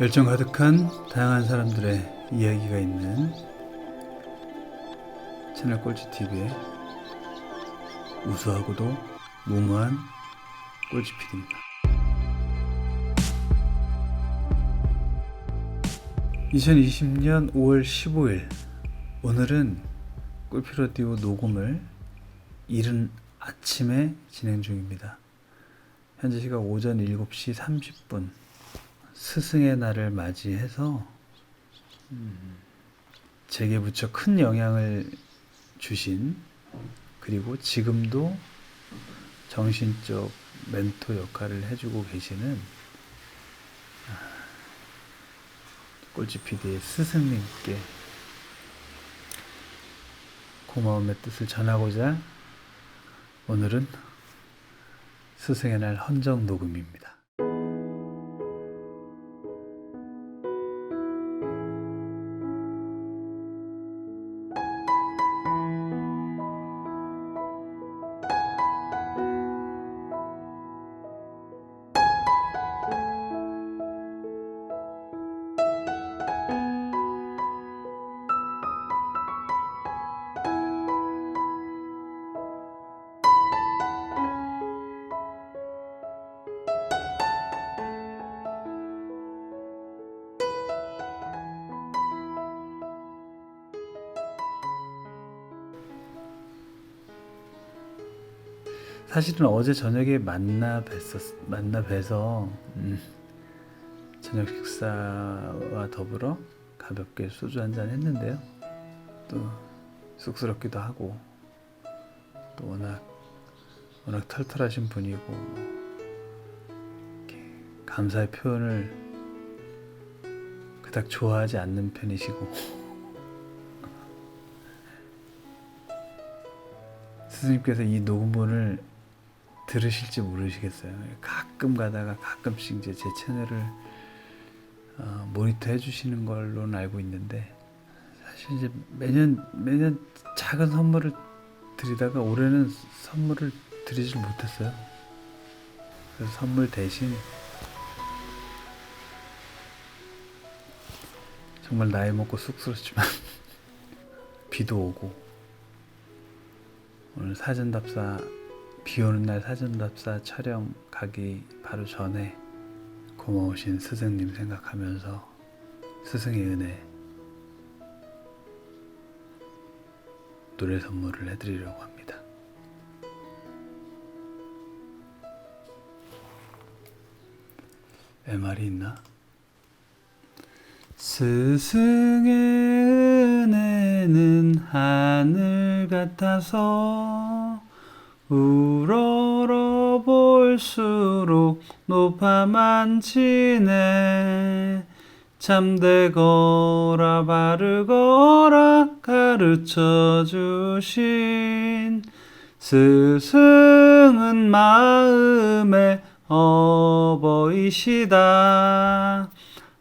열정 가득한 다양한 사람들의 이야기가 있는 채널 꼴찌 TV의 우수하고도 무모한 꼴찌 PD입니다. 2020년 5월 15일 오늘은 꿀피 라디오 녹음을 이른 아침에 진행 중입니다. 현재 시각 오전 7시 30분 스승의 날을 맞이해서 음, 제게 무척 큰 영향을 주신 그리고 지금도 정신적 멘토 역할을 해주고 계시는 아, 꼴찌 PD의 스승님께 고마움의 뜻을 전하고자 오늘은 스승의 날 헌정 녹음입니다. 사실은 어제 저녁에 만나 뵀었 만나 뵈서 음, 저녁 식사와 더불어 가볍게 소주 한 잔 했는데요. 또 쑥스럽기도 하고 또 워낙 워낙 털털하신 분이고 이렇게 감사의 표현을 그닥 좋아하지 않는 편이시고 스승님께서 이 녹음본을 들으실지 모르시겠어요. 가끔 가다가 가끔씩 이제 제 채널을 어, 모니터 해주시는 걸로는 알고 있는데 사실 이제 매년 매년 작은 선물을 드리다가 올해는 선물을 드리질 못했어요. 그래서 선물 대신 정말 나이 먹고 쑥스럽지만 비도 오고 오늘 사전 답사 비 오는 날 사전답사 촬영 가기 바로 전에 고마우신 스승님 생각하면서 스승의 은혜 노래 선물을 해드리려고 합니다. MR이 있나? 스승의 은혜는 하늘 같아서 우러러 볼수록 높아만 지네 참되거라 바르거라 가르쳐 주신 스승은 마음의 어버이시다.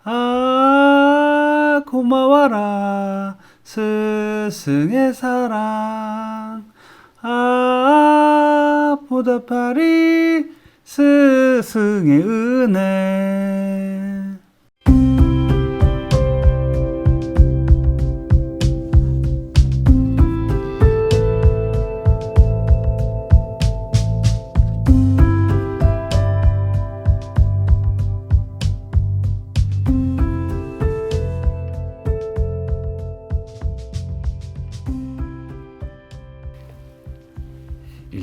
아 고마워라. 스승의 사랑. 아 보답하리 스승의 은혜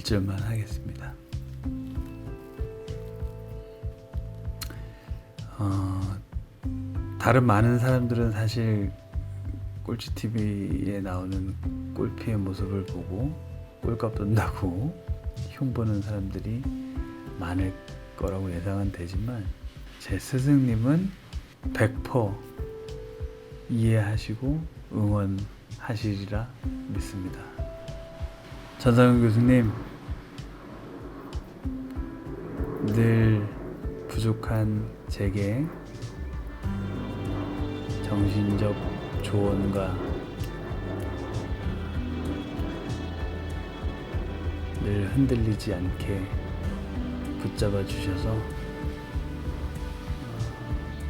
일절만 하겠습니다. 어, 다른 많은 사람들은 사실 꼴찌 TV에 나오는 꼴피의 모습을 보고 꼴값 돈다고 흉보는 사람들이 많을 거라고 예상은 되지만 제 스승님은 100% 이해하시고 응원하시리라 믿습니다. 전상훈 교수님 늘 부족한 제게 정신적 조언과 늘 흔들리지 않게 붙잡아 주셔서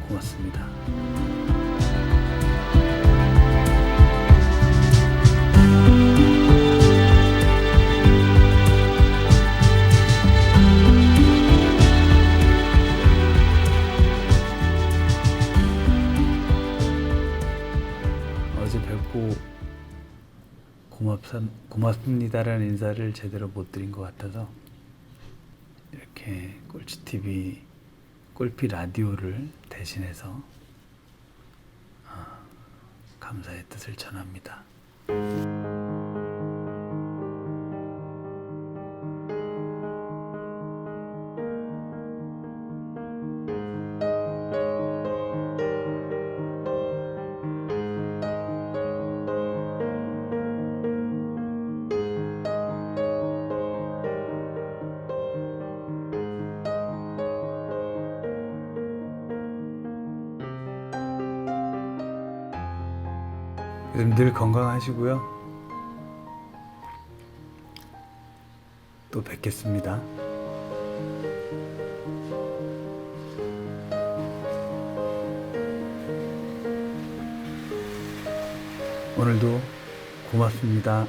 고맙습니다. 뵙고 고맙사, 고맙습니다라는 인사를 제대로 못 드린 것 같아서 이렇게 꼴찌 TV 꼴피 라디오를 대신해서 아, 감사의 뜻을 전합니다. 늘 건강하시고요. 또 뵙겠습니다. 오늘도 고맙습니다.